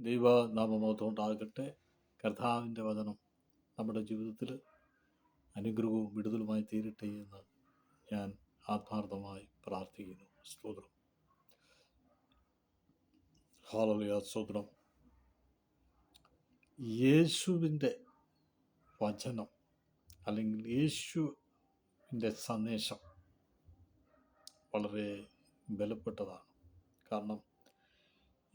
ദൈവനാമമോത്തമുണ്ടാകട്ടെ കർത്താവിന്റെ വചനം നമ്മുടെ ജീവിതത്തിൽ അനുഗ്രഹവും വിടുതലുമായി തീരട്ടെ എന്ന് ഞാൻ ആത്മാർത്ഥമായി പ്രാർത്ഥിക്കുന്നു. സ്തോത്രം. ഹാലലിയ സ്തോത്രം. യേശുവിന്റെ വചനം അല്ലെങ്കിൽ യേശുവിന്റെ സന്ദേശം വളരെ ബലപ്പെട്ടതാണ്. കാരണം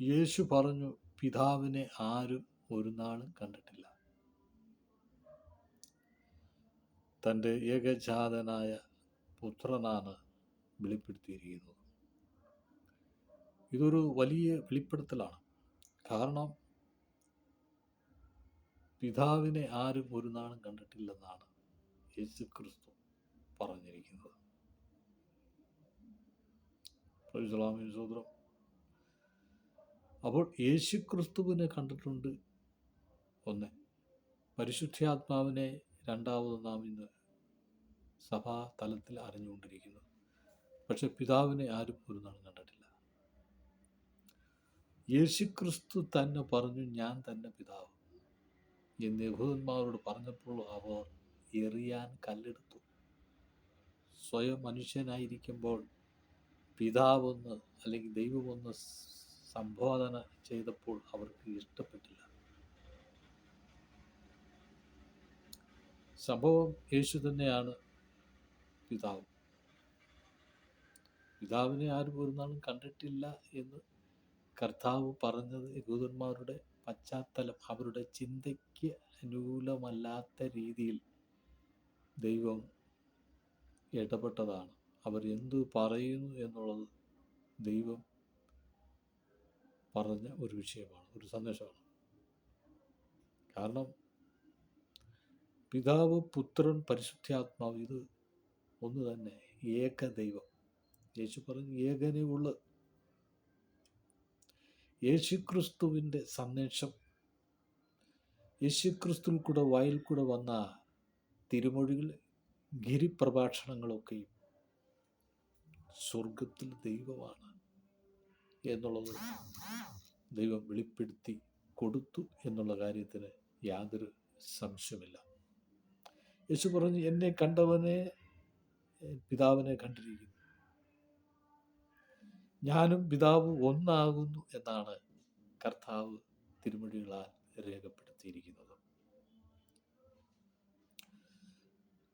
യേശു പറഞ്ഞു പിതാവിനെ ആരും ഒരു നാളും കണ്ടിട്ടില്ല. തന്റെ ഏകജാതനായ പുത്രനാണ് വെളിപ്പെടുത്തിയിരിക്കുന്നത്. ഇതൊരു വലിയ വെളിപ്പെടുത്തലാണ്. കാരണം പിതാവിനെ ആരും ഒരു നാളും കണ്ടിട്ടില്ലെന്നാണ് യേശു ക്രിസ്തു പറഞ്ഞിരിക്കുന്നത് സോദരം അപ്പോൾ യേശു ക്രിസ്തുവിനെ കണ്ടിട്ടുണ്ട് ഒന്ന്. പരിശുദ്ധാത്മാവിനെ രണ്ടാമത് നാം ഇന്ന് സഭാ തലത്തിൽ അറിഞ്ഞുകൊണ്ടിരിക്കുന്നു. പക്ഷെ പിതാവിനെ ആരും ഒരു നാൾ കണ്ടിട്ടില്ല. യേശുക്രിസ്തു തന്നെ പറഞ്ഞു ഞാൻ തന്നെ പിതാവ്. എന്ന് യഹൂദന്മാരോട് പറഞ്ഞപ്പോൾ അവർ എറിയാൻ കല്ലെടുത്തു. സ്വയം മനുഷ്യനായിരിക്കുമ്പോൾ പിതാവെന്ന് അല്ലെങ്കിൽ ദൈവമൊന്ന് സംബോധന ചെയ്തപ്പോൾ അവർക്ക് ഇഷ്ടപ്പെട്ടില്ല. സംഭവം യേശു തന്നെയാണ് പിതാവ്. പിതാവിനെ ആരും ഒരു നാളും കണ്ടിട്ടില്ല എന്ന് കർത്താവ് പറഞ്ഞത് യഹൂദന്മാരുടെ പശ്ചാത്തലം അവരുടെ ചിന്തയ്ക്ക് അനുകൂലമല്ലാത്ത രീതിയിൽ ദൈവം ഇടപെട്ടതാണ്. അവർ എന്തു പറയുന്നു എന്നുള്ളത് ദൈവം പറഞ്ഞ ഒരു വിഷയമാണ് ഒരു സന്ദേശമാണ്. കാരണം പിതാവ് പുത്രൻ പരിശുദ്ധാത്മാവ് ഇത് ഒന്ന് തന്നെ ഏക ദൈവം യേശു പറഞ്ഞു ഏകനെ ഉള്ള. യേശുക്രിസ്തുവിന്റെ സന്ദേശം. യേശുക്രിസ്തുവിൽ കൂടെ വായിൽ കൂടെ വന്ന തിരുമൊഴികൾ ഗിരിപ്രഭാഷണങ്ങളൊക്കെയും സ്വർഗത്തിൽ ദൈവമാണ്. എന്നുള്ളത് ദൈവം വെളിപ്പെടുത്തി കൊടുത്തു എന്നുള്ള കാര്യത്തിന് യാതൊരു സംശയമില്ല യേശു പറഞ്ഞു എന്നെ കണ്ടവനെ പിതാവിനെ കണ്ടിരിക്കുന്നു. ഞാനും പിതാവ് ഒന്നാകുന്നു എന്നാണ് കർത്താവ് തിരുമൊഴികളാൽ രേഖപ്പെടുത്തിയിരിക്കുന്നത്.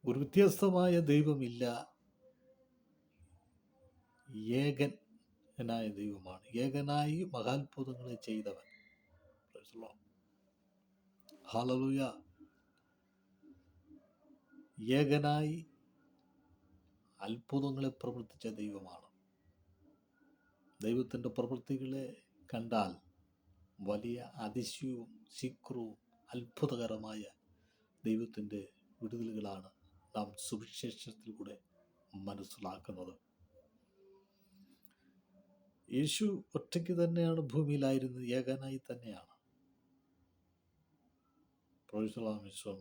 ഒരു വ്യത്യസ്തമായ ദൈവമില്ല. ഏകൻ എന്നായ ദൈവമാണ്. ഏകനായി മഹാത്ഭുതങ്ങളെ ചെയ്തവൻ. ഹാലലുയ ഏകനായി അത്ഭുതങ്ങളെ പ്രവർത്തിച്ച ദൈവമാണ്. ദൈവത്തിന്റെ പ്രവൃത്തികളെ കണ്ടാൽ വലിയ അതിശയവും ശീക്രവും അത്ഭുതകരമായ ദൈവത്തിന്റെ വിടുതലുകളാണ് നാം സുവിശേഷത്തിലൂടെ മനസ്സിലാക്കുന്നത്. യേശു ഒറ്റയ്ക്ക് തന്നെയാണ് ഭൂമിയിലായിരുന്നത് ഏകനായി തന്നെയാണ്.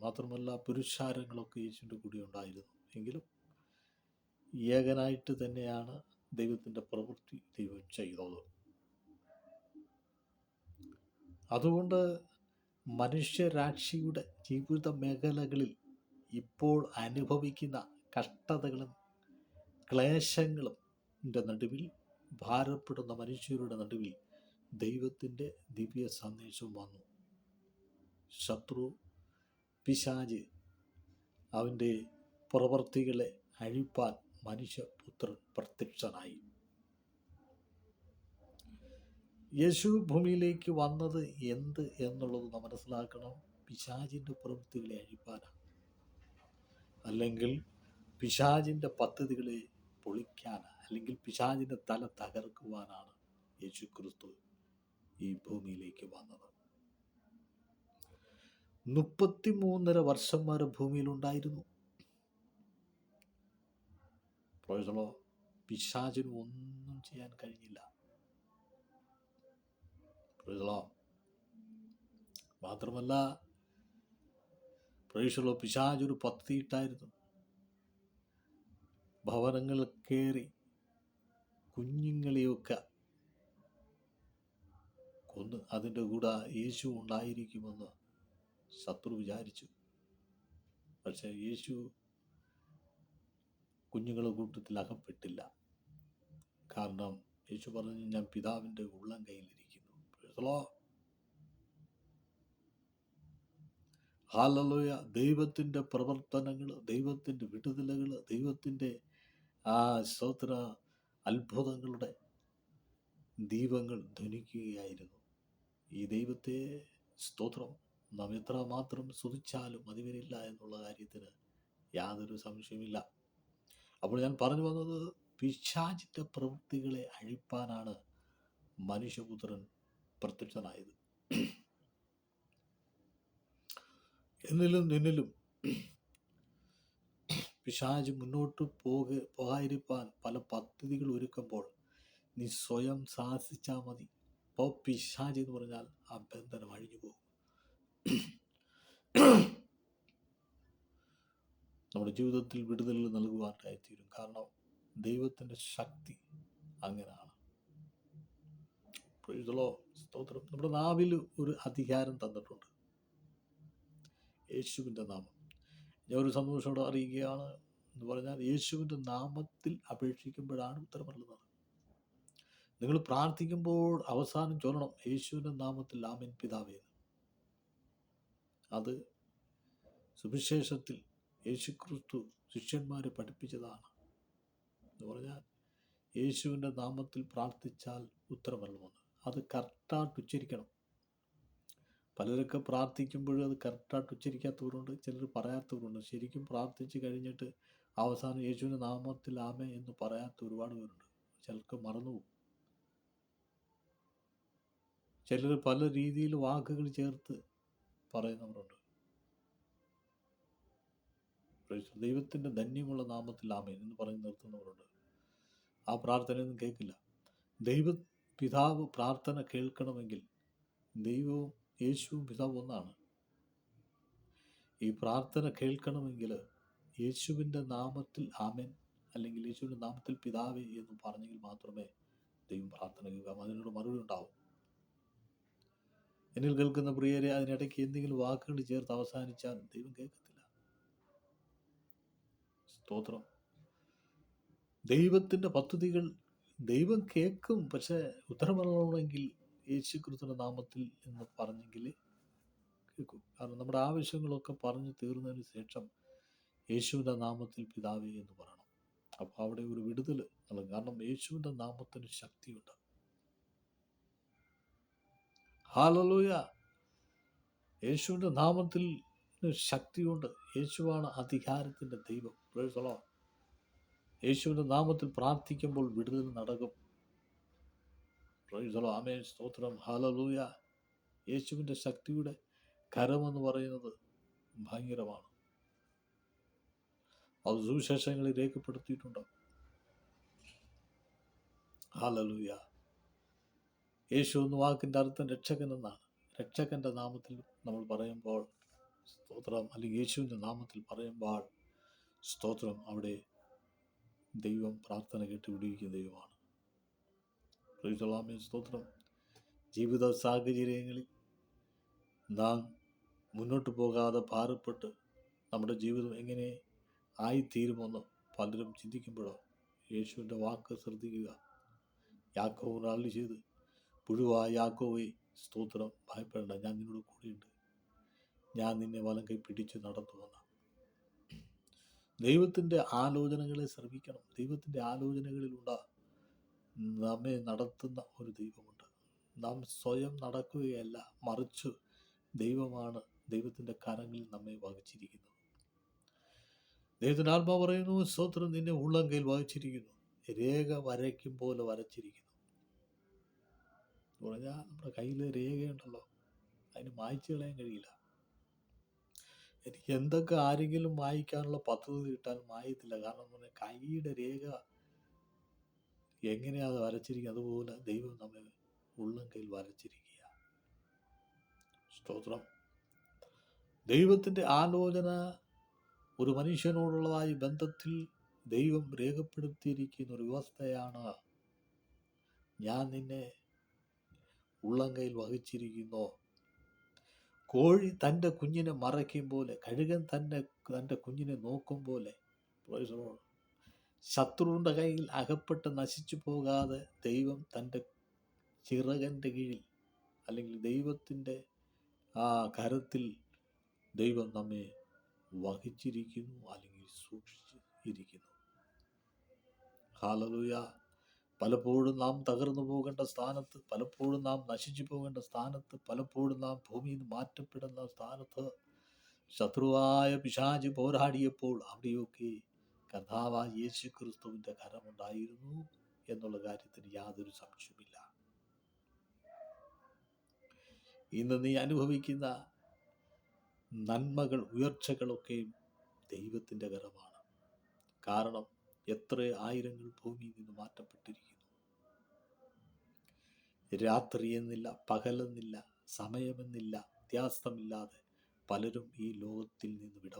മാത്രമല്ല പുരുഷാരങ്ങളൊക്കെ യേശുവിന്റെ കൂടെ ഉണ്ടായിരുന്നു. എങ്കിലും ഏകനായിട്ട് തന്നെയാണ് ദൈവത്തിന്റെ പ്രവൃത്തി ദൈവം ചെയ്തത്. അതുകൊണ്ട് മനുഷ്യരാക്ഷിയുടെ ജീവിത മേഖലകളിൽ ഇപ്പോൾ അനുഭവിക്കുന്ന കഷ്ടതകളും ക്ലേശങ്ങളും നടുവിൽ ഭാരപ്പെടുന്ന മനുഷ്യരുടെ നടുവിൽ ദൈവത്തിന്റെ ദിവ്യ സന്ദേശം വന്നു. ശത്രു പിശാജ് അവന്റെ പ്രവർത്തികളെ അഴിപ്പാൻ മനുഷ്യപുത്രൻ പ്രത്യക്ഷനായി. യേശു ഭൂമിയിലേക്ക് വന്നത് എന്ത് എന്നുള്ളത് നാം മനസ്സിലാക്കണം. പിശാജിന്റെ പ്രവൃത്തികളെ അഴിപ്പാനാണ്. അല്ലെങ്കിൽ പിശാജിന്റെ പദ്ധതികളെ പൊളിക്കാനാണ്. അല്ലെങ്കിൽ പിശാചിന്റെ തല തകർക്കുവാനാണ് യേശു ക്രിസ്തു ഈ ഭൂമിയിലേക്ക് വന്നത്. മുപ്പത്തി മൂന്നര വർഷം വരെ ഭൂമിയിലുണ്ടായിരുന്നു. പ്രൊഫസറോ പിശാചിന് ഒന്നും ചെയ്യാൻ കഴിഞ്ഞില്ല. മാത്രമല്ല പ്രൊഫസറോ ഒരു പത്തിയിട്ടായിരുന്നു ഭവനങ്ങൾ കയറി കുഞ്ഞുങ്ങളെയൊക്കെ കൊന്ന് അതിന്റെ കൂടെ യേശു ഉണ്ടായിരിക്കുമെന്ന് ശത്രു വിചാരിച്ചു. പക്ഷേ യേശു കുഞ്ഞുങ്ങളുടെ കൂട്ടത്തിൽ അകപ്പെട്ടില്ല കാരണം യേശു പറഞ്ഞു ഞാൻ പിതാവിന്റെ ഉള്ളം കയ്യിലിരിക്കുന്നു. ഹാലലോയ ദൈവത്തിന്റെ പ്രവർത്തനങ്ങൾ ദൈവത്തിന്റെ വിടുതലുകൾ ദൈവത്തിന്റെ ആ സ്തോത്ര അത്ഭുതങ്ങളുടെ ദീപങ്ങൾ ധനിക്കുകയായിരുന്നു ഈ ദൈവത്തെ സ്തോത്രം നാം എത്രമാത്രം സ്തുതിച്ചാലും മതിവരില്ല എന്നുള്ള കാര്യത്തിന് യാതൊരു സംശയമില്ല അപ്പോൾ ഞാൻ പറഞ്ഞു വന്നത് പിശാചിന്റെ പ്രവൃത്തികളെ അഴിപ്പാനാണ് മനുഷ്യപുത്രൻ പ്രത്യക്ഷനായത്. എന്നിലും നിന്നിലും പിശാജ് മുന്നോട്ട് പോക പോകാതിരിപ്പാൻ പല പദ്ധതികൾ ഒരുക്കുമ്പോൾ നീ സ്വയം സാഹസിച്ചാൽ മതി. ഇപ്പോൾ പിശാജ് എന്ന് പറഞ്ഞാൽ ആ ബന്ധനം അഴിഞ്ഞു പോകും. നമ്മുടെ ജീവിതത്തിൽ വിടുതൽ നൽകുവാനായിത്തീരും കാരണം ദൈവത്തിന്റെ ശക്തി അങ്ങനെയാണ്. Lord. സ്തോത്രം. നമ്മുടെ നാവിൽ ഒരു അധികാരം തന്നിട്ടുണ്ട്. യേശുവിന്റെ നാമം. ഞാൻ ഒരു സന്തോഷത്തോടെ അറിയുകയാണ് എന്ന് പറഞ്ഞാൽ യേശുവിന്റെ നാമത്തിൽ അപേക്ഷിക്കുമ്പോഴാണ് ഉത്തരം നൽകുന്നത് നിങ്ങൾ പ്രാർത്ഥിക്കുമ്പോൾ അവസാനം ചൊല്ലണം യേശുവിന്റെ നാമത്തിൽ ആമിൻ പിതാവേ അത് സുവിശേഷത്തിൽ യേശുക്രിസ്തു ശിഷ്യന്മാരെ പഠിപ്പിച്ചതാണ് എന്ന് പറഞ്ഞാൽ യേശുവിന്റെ നാമത്തിൽ പ്രാർത്ഥിച്ചാൽ ഉത്തരമല്ലെന്ന് അത് കറക്റ്റായിട്ട് ഉച്ചരിക്കണം. പലരൊക്കെ പ്രാർത്ഥിക്കുമ്പോഴും അത് കറക്റ്റായിട്ട് ഉച്ചരിക്കാത്തവരുണ്ട് ചിലർ പറയാത്തവരുണ്ട്. ശരിക്കും പ്രാർത്ഥിച്ച് കഴിഞ്ഞിട്ട് അവസാനം യേശുവിന്റെ നാമത്തിൽ ആമേ എന്ന് പറയാത്ത ഒരുപാട് പേരുണ്ട്. ചിലർക്ക് മറന്നുപോകും. ചിലർ പല രീതിയിൽ വാക്കുകൾ ചേർത്ത് പറയുന്നവരുണ്ട്. ദൈവത്തിന്റെ ധന്യമുള്ള നാമത്തിൽ ആമേൻ എന്ന് പറഞ്ഞ് നിർത്തുന്നവരുണ്ട്. ആ പ്രാർത്ഥനയൊന്നും കേൾക്കില്ല. ദൈവ പിതാവ് പ്രാർത്ഥന കേൾക്കണമെങ്കിൽ ദൈവവും യേശുവും പിതാവ് ഒന്നാണ് ഈ പ്രാർത്ഥന കേൾക്കണമെങ്കിൽ യേശുവിന്റെ നാമത്തിൽ ആമേൻ അല്ലെങ്കിൽ യേശുവിന്റെ നാമത്തിൽ പിതാവേ എന്ന് പറഞ്ഞെങ്കിൽ മാത്രമേ ദൈവം പ്രാർത്ഥന കേൾക്കാം അതിനോട് മറുപടി ഉണ്ടാവും. എന്നിൽ കേൾക്കുന്ന പ്രിയരെ അതിനിടയ്ക്ക് എന്തെങ്കിലും വാക്കുകൾ ചേർത്ത് അവസാനിച്ചാൽ ദൈവം കേൾക്കത്തില്ല. സ്തോത്രം. ദൈവത്തിന്റെ പദ്ധതികൾ ദൈവം കേൾക്കും പക്ഷേ ഉത്തരമറിയണമെങ്കിൽ യേശു ക്രിസ്തുവിന്റെ നാമത്തിൽ എന്ന് പറഞ്ഞെങ്കിൽ കേൾക്കും. കാരണം നമ്മുടെ ആവശ്യങ്ങളൊക്കെ പറഞ്ഞു തീർന്നതിന് ശേഷം യേശുവിന്റെ നാമത്തിൽ പിതാവേ എന്ന് പറയണം. അപ്പോൾ അവിടെ ഒരു വിടുതൽ നൽകും. കാരണം യേശുവിന്റെ നാമത്തിന് ശക്തിയുണ്ട്. ഹാലലൂയ യേശുവിന്റെ നാമത്തിൽ ശക്തിയുണ്ട്. യേശുവാണ് അധികാരത്തിന്റെ ദൈവം. യേശുവിന്റെ നാമത്തിൽ പ്രാർത്ഥിക്കുമ്പോൾ വിടുതൽ നടക്കും. Praise ആമേ സ്തോത്രം. ഹാലലൂയ യേശുവിന്റെ ശക്തിയുടെ കരമെന്ന് പറയുന്നത് ഭയങ്കരമാണ്. അത് സുവിശേഷങ്ങളിൽ രേഖപ്പെടുത്തിയിട്ടുണ്ട്? ഹാലലൂയ യേശു എന്ന വാക്കിന്റെ അർത്ഥം രക്ഷകൻ എന്നാണ്. രക്ഷകന്റെ നാമത്തിൽ നമ്മൾ പറയുമ്പോൾ സ്തോത്രം. അല്ലെങ്കിൽ യേശുവിന്റെ നാമത്തിൽ പറയുമ്പോൾ സ്തോത്രം. അവിടെ ദൈവം പ്രാർത്ഥന കേട്ട് വിടുവിക്കുന്ന ദൈവമാണ്. ആമേൻ. സ്തോത്രം ജീവിത സാഹചര്യങ്ങളിൽ നാം മുന്നോട്ട് പോകാതെ ഭാരപ്പെട്ട് നമ്മുടെ ജീവിതം എങ്ങനെ ആയിത്തീരുമെന്ന് പലരും ചിന്തിക്കുമ്പോഴോ യേശുവിന്റെ വാക്ക് ശ്രദ്ധിക്കുക. യാക്കോവ് റാളി ചെയ്ത് പുഴുവാ യാക്കോവേ സ്തോത്രം ഭയപ്പെടേണ്ട ഞാൻ നിന്നോട് കൂടിയുണ്ട്. ഞാൻ നിന്നെ വലം കൈ പിടിച്ച് നടത്തുമെന്ന്. ദൈവത്തിന്റെ ആലോചനകളെ ശ്രമിക്കണം. ദൈവത്തിന്റെ ആലോചനകളിലുള്ള നമ്മെ നടത്തുന്ന ഒരു ദൈവമുണ്ട്. നാം സ്വയം നടക്കുകയല്ല മറിച്ച് ദൈവമാണ് ദൈവത്തിന്റെ കരങ്ങളിൽ നമ്മെ വഹിച്ചിരിക്കുന്നത്. ദൈവത്തിന്റെ ആത്മാവ് പറയുന്നു സ്വത്രം നിന്നെ ഉള്ളം കയ്യിൽ വഹിച്ചിരിക്കുന്നു. രേഖ വരയ്ക്കും പോലെ വരച്ചിരിക്കുന്നു. പറഞ്ഞാൽ നമ്മുടെ കയ്യിൽ രേഖയുണ്ടല്ലോ. അതിന് മായ്ച്ചു കളയാൻ കഴിയില്ല. എനിക്ക് എന്തൊക്കെ ആരെങ്കിലും മായ്ക്കാനുള്ള പദ്ധതി ഇട്ടാൽ മായത്തില്ല. കാരണം പറഞ്ഞാൽ കൈയുടെ രേഖ എങ്ങനെയാണ് അത് വരച്ചിരിക്കുക അതുപോലെ ദൈവം നമ്മെ ഉള്ളം കയ്യിൽ വരച്ചിരിക്കുക. സ്തോത്രം. ദൈവത്തിന്റെ ആലോചന ഒരു മനുഷ്യനോടുള്ളതായി ബന്ധത്തിൽ ദൈവം രേഖപ്പെടുത്തിയിരിക്കുന്ന ഒരു വ്യവസ്ഥയാണ്. ഞാൻ നിന്നെ ഉള്ളങ്കയിൽ വഹിച്ചിരിക്കുന്നു. കോഴി തന്റെ കുഞ്ഞിനെ മറയ്ക്കും പോലെ കഴുകൻ തന്നെ തന്റെ കുഞ്ഞിനെ നോക്കും പോലെ. ശത്രുവിന്റെ കയ്യിൽ അകപ്പെട്ട് നശിച്ചു പോകാതെ ദൈവം തന്റെ ചിറകന്റെ കീഴിൽ അല്ലെങ്കിൽ ദൈവത്തിന്റെ ആ കരത്തിൽ ദൈവം നമ്മെ വഹിച്ചിരിക്കുന്നു അല്ലെങ്കിൽ സൂക്ഷിച്ചിരിക്കുന്നു. ഹാലലൂയ പലപ്പോഴും നാം തകർന്നു പോകേണ്ട സ്ഥാനത്ത് പലപ്പോഴും നാം നശിച്ചു പോകേണ്ട സ്ഥാനത്ത് പലപ്പോഴും നാം ഭൂമിയിൽ നിന്ന് മാറ്റപ്പെടുന്ന സ്ഥാനത്ത് ശത്രുവായ പിശാച് പോരാടിയപ്പോൾ അവിടെയൊക്കെ കർത്താവായ യേശു ക്രിസ്തുവിന്റെ കരമുണ്ടായിരുന്നു എന്നുള്ള കാര്യത്തിന് യാതൊരു സംശയമില്ല ഇന്ന് നീ അനുഭവിക്കുന്ന നന്മകൾ ഉയർച്ചകളൊക്കെയും ദൈവത്തിന്റെ കരമാണ്. കാരണം എത്ര ആയിരങ്ങൾ ഭൂമിയിൽ നിന്ന് മാറ്റപ്പെട്ടിരിക്കുന്നു. രാത്രി എന്നില്ല പകലെന്നില്ല സമയമെന്നില്ല വ്യത്യാസമില്ലാതെ പലരും ഈ ലോകത്തിൽ നിന്ന് വിട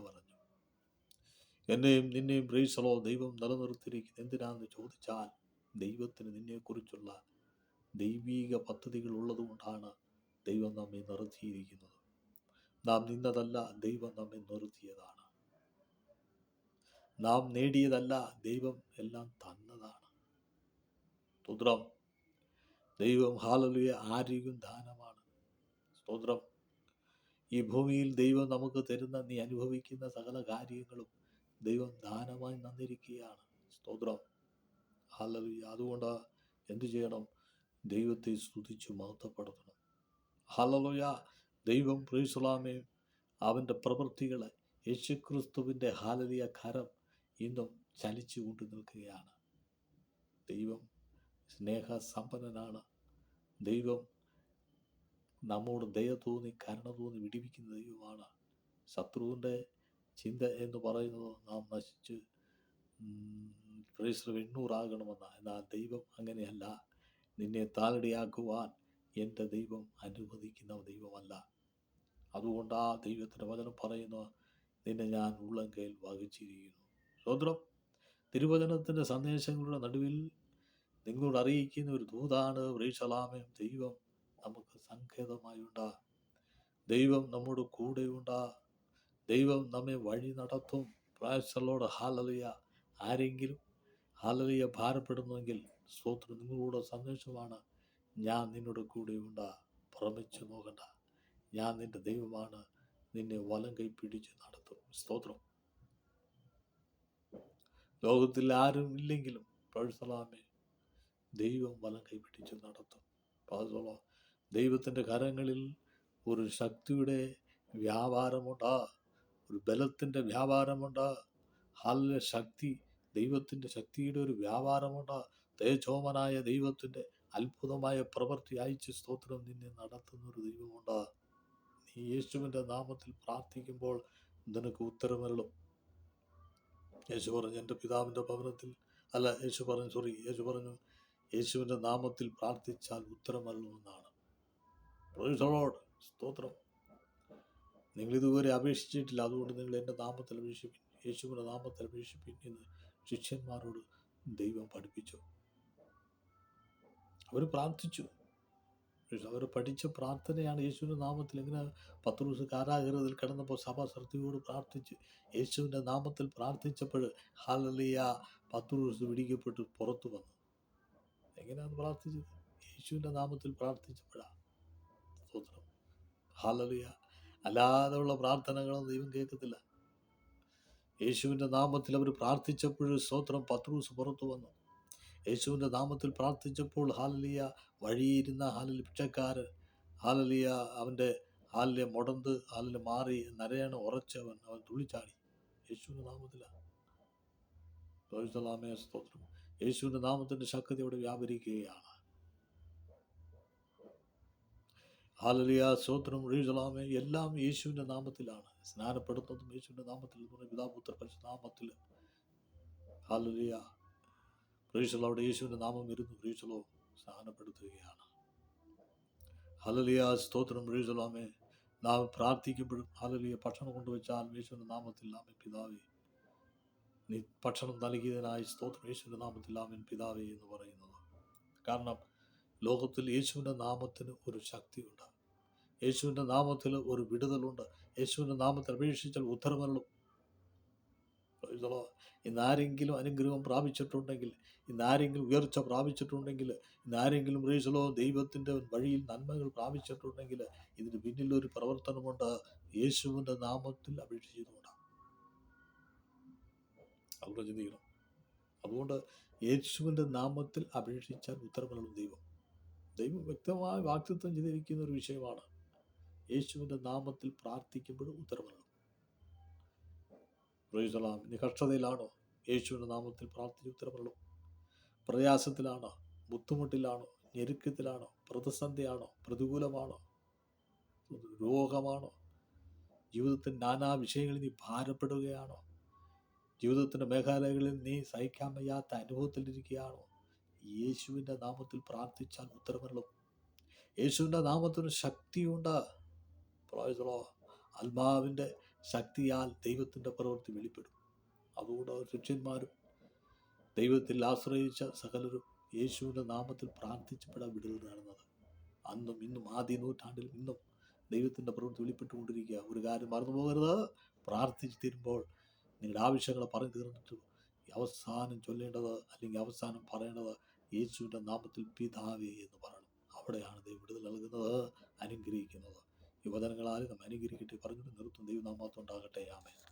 എന്നെയും നിന്നെയും പ്രീസലോ ദൈവം നിലനിർത്തിയിരിക്കുന്നത് എന്തിനാന്ന് ചോദിച്ചാൽ ദൈവത്തിന് നിന്നെക്കുറിച്ചുള്ള ദൈവീക പദ്ധതികൾ ഉള്ളതുകൊണ്ടാണ് ദൈവം നമ്മെ നിർത്തിയിരിക്കുന്നത്. നാം നിന്നതല്ല ദൈവം നമ്മെ നിർത്തിയതാണ്. നാം നേടിയതല്ല ദൈവം എല്ലാം തന്നതാണ്. സ്തോത്രം. ദൈവം ഹാലലുയ ആരോഗ്യം ദാനമാണ്. സ്തോത്രം. ഈ ഭൂമിയിൽ ദൈവം നമുക്ക് തരുന്ന നീ അനുഭവിക്കുന്ന സകല കാര്യങ്ങളും ദൈവം ദാനമായി തന്നിരിക്കുകയാണ് സ്തോത്രം. ഹാലലുയ അതുകൊണ്ട് എന്തു ചെയ്യണം? ദൈവത്തെ സ്തുതിച്ചു മഹത്വപ്പെടുത്തണം. ഹാലലുയ ദൈവം പ്രീസുലാമേ അവന്റെ പ്രവൃത്തികളെ യേശുക്രിസ്തുവിന്റെ ഹാലലിയ കരം ഇന്നും ചലിച്ചു കൊണ്ട് നിൽക്കുകയാണ്. ദൈവം സ്നേഹസമ്പന്നനാണ്. ദൈവം നമ്മോട് ദയ തോന്നി കരുണ തോന്നി വിടിവിക്കുന്ന ദൈവമാണ്. ശത്രുവിന്റെ ചിന്ത എന്ന് പറയുന്നത് നാം നശിച്ച് ക്രൈസ്തവ എണ്ണൂറാകണമെന്ന എന്നാൽ ദൈവം അങ്ങനെയല്ല. നിന്നെ താലടിയാക്കുവാൻ എന്റെ ദൈവം അനുവദിക്കുന്ന ദൈവമല്ല. അതുകൊണ്ട് ആ ദൈവത്തിന്റെ വചനം പറയുന്നു നിന്നെ ഞാൻ ഉള്ളങ്കയിൽ വഹിച്ചിരിക്കുന്നു. സ്വതന്ത്രം. തിരുവചനത്തിന്റെ സന്ദേശങ്ങളുടെ നടുവിൽ നിങ്ങളോട് അറിയിക്കുന്ന ഒരു ദൂതാണ് റീഷലാമയം ദൈവം നമുക്ക് സങ്കേതമായുണ്ടാ. ദൈവം നമ്മുടെ കൂടെയുണ്ട. ദൈവം നമ്മെ വഴി നടത്തും. പ്രായസലോട് ഹാലലിയ ആരെങ്കിലും ഹാലലിയ ഭാരപ്പെടുന്നുവെങ്കിൽ സ്തോത്രം നിങ്ങളുടെ സന്ദേശമാണ്. ഞാൻ നിന്നോട് കൂടെയുണ്ട ഭ്രമിച്ചു നോക്കണ്ട. ഞാൻ നിന്റെ ദൈവമാണ്. നിന്നെ വലം കൈ പിടിച്ച് നടത്തും. സ്തോത്രം. ലോകത്തിൽ ആരും ഇല്ലെങ്കിലും പഴുസലാമേ ദൈവം വലം കൈ പിടിച്ച് നടത്തും. പാസോളോ ദൈവത്തിന്റെ കരങ്ങളിൽ ഒരു ശക്തിയുടെ വ്യാപാരമുണ്ട്. ഒരു ബലത്തിന്റെ വ്യാപാരമുണ്ട് ഹാലിലെ ശക്തി ദൈവത്തിന്റെ ശക്തിയുടെ ഒരു വ്യാപാരമുണ്ട്. തേജോമനായ ദൈവത്തിന്റെ അത്ഭുതമായ പ്രവൃത്തി അയച്ച് സ്തോത്രം നിന്നെ നടത്തുന്ന ഒരു ദൈവമുണ്ട്. നീ യേശുവിന്റെ നാമത്തിൽ പ്രാർത്ഥിക്കുമ്പോൾ നിനക്ക് ഉത്തരമരുളും. യേശു പറഞ്ഞു എന്റെ പിതാവിന്റെ ഭവനത്തിൽ അല്ല യേശു പറഞ്ഞു സോറി യേശു പറഞ്ഞു യേശുവിന്റെ നാമത്തിൽ പ്രാർത്ഥിച്ചാൽ ഉത്തരമരുളുമെന്നാണ്. സ്തോത്രം. നിങ്ങൾ ഇതുവരെ അപേക്ഷിച്ചിട്ടില്ല. അതുകൊണ്ട് നിങ്ങൾ എന്റെ നാമത്തിൽ അപേക്ഷിപ്പിൻ യേശുവിന്റെ നാമത്തിൽ അപേക്ഷിപ്പിൻ എന്ന് ശിഷ്യന്മാരോട് ദൈവം പഠിപ്പിച്ചു. അവർ പ്രാർത്ഥിച്ചു. അവർ പഠിച്ച പ്രാർത്ഥനയാണ് യേശുവിന്റെ നാമത്തിൽ. എങ്ങനെ പത്ത് ദിവസം കാരാഗ്രഹത്തിൽ കിടന്നപ്പോൾ സഭ ശ്രദ്ധയോട് പ്രാർത്ഥിച്ച് യേശുവിന്റെ നാമത്തിൽ പ്രാർത്ഥിച്ചപ്പോൾ ഹാലലിയ പത്ത് ദിവസം പിടിക്കപ്പെട്ട് പുറത്തു വന്നു. എങ്ങനെയാണ് പ്രാർത്ഥിച്ചത്? യേശുവിന്റെ നാമത്തിൽ പ്രാർത്ഥിച്ചപ്പോഴാണ് സ്തോത്രം. അല്ലാതെയുള്ള പ്രാർത്ഥനകളും ദൈവം കേൾക്കത്തില്ല. യേശുവിന്റെ നാമത്തിൽ അവർ പ്രാർത്ഥിച്ചപ്പോൾ സ്തോത്രം പത്രൂസ് പുറത്തു വന്നു. യേശുവിന്റെ നാമത്തിൽ പ്രാർത്ഥിച്ചപ്പോൾ ഹാലലിയ വഴിയിരുന്ന ഹാലലി പിച്ചക്കാർ ഹാലലിയ അവന്റെ ഹാലിലെ മുടന്ത് ഹാലിൽ മാറി നരയാണ് ഉറച്ചവൻ അവൻ തുള്ളിച്ചാടി. യേശുവിന്റെ നാമത്തിലാണ് സ്തോത്രം. യേശുവിന്റെ നാമത്തിന്റെ ശക്തി അവിടെ വ്യാപരിക്കുകയാണ്. ഹാലലിയ സ്തോത്രം റീസലാമേ എല്ലാം യേശുവിന്റെ നാമത്തിലാണ്. സ്നാനപ്പെടുത്തുന്നതും യേശുവിന്റെ നാമത്തിൽ പിതാപുത്ര പരിശുനാമത്തിൽ ഹാലലിയ. റീസലോ അവിടെ യേശുവിന്റെ നാമം വരുന്നു. റീസലോ സ്നാനപ്പെടുത്തുകയാണ്. ഹലലിയ സ്തോത്രം റീസലാമേ നാം പ്രാർത്ഥിക്കുമ്പോഴും ഹലലിയ ഭക്ഷണം കൊണ്ടുവച്ചാൽ യേശുവിന്റെ നാമത്തിൽ ആമൻ പിതാവേ. നീ ഭക്ഷണം നൽകിയതിനായി സ്തോത്രം യേശുവിന്റെ നാമത്തിൽ ആമൻ പിതാവേ എന്ന് പറയുന്നത്. കാരണം ലോകത്തിൽ യേശുവിന്റെ നാമത്തിന് ഒരു ശക്തിയുണ്ട് യേശുവിന്റെ നാമത്തിൽ ഒരു വിടുതലുണ്ട് യേശുവിന്റെ നാമത്തിൽ അപേക്ഷിച്ചാൽ ഉത്തരമരുളും. Praise the Lord. ഇന്ന് ആരെങ്കിലും അനുഗ്രഹം പ്രാപിച്ചിട്ടുണ്ടെങ്കിൽ ഇന്നാരെങ്കിലും ഉയർച്ച പ്രാപിച്ചിട്ടുണ്ടെങ്കിൽ ഇന്നാരെങ്കിലും റീസലോ ദൈവത്തിന്റെ വഴിയിൽ നന്മകൾ പ്രാപിച്ചിട്ടുണ്ടെങ്കിൽ ഇതിന് പിന്നിലൊരു പ്രവർത്തനമുണ്ട്. യേശുവിന്റെ നാമത്തിൽ അപേക്ഷിച്ചതുകൊണ്ട് അവിടെ ചിന്തിക്കണം. അതുകൊണ്ട് യേശുവിന്റെ നാമത്തിൽ അപേക്ഷിച്ചാൽ ഉത്തരമരുളും ദൈവം. ദൈവം വ്യക്തമായ വാക്തത്വം ചെയ്തിരിക്കുന്ന ഒരു വിഷയമാണ്. യേശുവിന്റെ നാമത്തിൽ പ്രാർത്ഥിക്കുമ്പോൾ ഉത്തരവാണ് പ്രയോജനം നികഷ്ടതയിലാണോ യേശുവിന്റെ നാമത്തിൽ പ്രാർത്ഥിച്ച് ഉത്തരവുള്ളൂ പ്രയാസത്തിലാണോ? ബുദ്ധിമുട്ടിലാണോ? ഞെരുക്കത്തിലാണോ? പ്രതിസന്ധിയാണോ? പ്രതികൂലമാണോ? രോഗമാണോ? ജീവിതത്തിൽ നാനാ വിഷയങ്ങളിൽ നീ ഭാരപ്പെടുകയാണോ? ജീവിതത്തിന്റെ മേഖലകളിൽ നീ സഹിക്കാൻ വയ്യാത്ത അനുഭവത്തിലിരിക്കുകയാണോ? യേശുവിന്റെ നാമത്തിൽ പ്രാർത്ഥിച്ചാൽ ഉത്തരമരുളും. യേശുവിന്റെ നാമത്തിന് ശക്തിയുണ്ട്. Lord. ആത്മാവിന്റെ ശക്തിയാൽ ദൈവത്തിന്റെ പ്രവൃത്തി വെളിപ്പെടും. അതുകൊണ്ട് ശിഷ്യന്മാരും ദൈവത്തിൽ ആശ്രയിച്ച സകലരും യേശുവിന്റെ നാമത്തിൽ പ്രാർത്ഥിച്ചപ്പെടാൻ നടന്നത്. അന്നും ഇന്നും ആദ്യ നൂറ്റാണ്ടിൽ ഇന്നും ദൈവത്തിന്റെ പ്രവൃത്തി വെളിപ്പെട്ടുകൊണ്ടിരിക്കുക ഒരു കാര്യം മറന്നു പോകരുത്. പ്രാർത്ഥിച്ച് തീരുമ്പോൾ നിങ്ങളുടെ ആവശ്യങ്ങൾ പറഞ്ഞു തീർന്നിട്ട് അവസാനം ചൊല്ലേണ്ടത് അല്ലെങ്കിൽ അവസാനം പറയേണ്ടത് യേശുവിന്റെ നാമത്തിൽ പിതാവേ എന്ന് പറയണം. അവിടെയാണ് ദൈവം വിടുതൽ നൽകുന്നത് അനുഗ്രഹിക്കുന്നത്. യുവജനങ്ങളാലും നമ്മെ അനുഗ്രഹിക്കട്ടെ പറഞ്ഞിട്ട് നിർത്തും. ദൈവനാമത്തുണ്ടാകട്ടെ ആമേ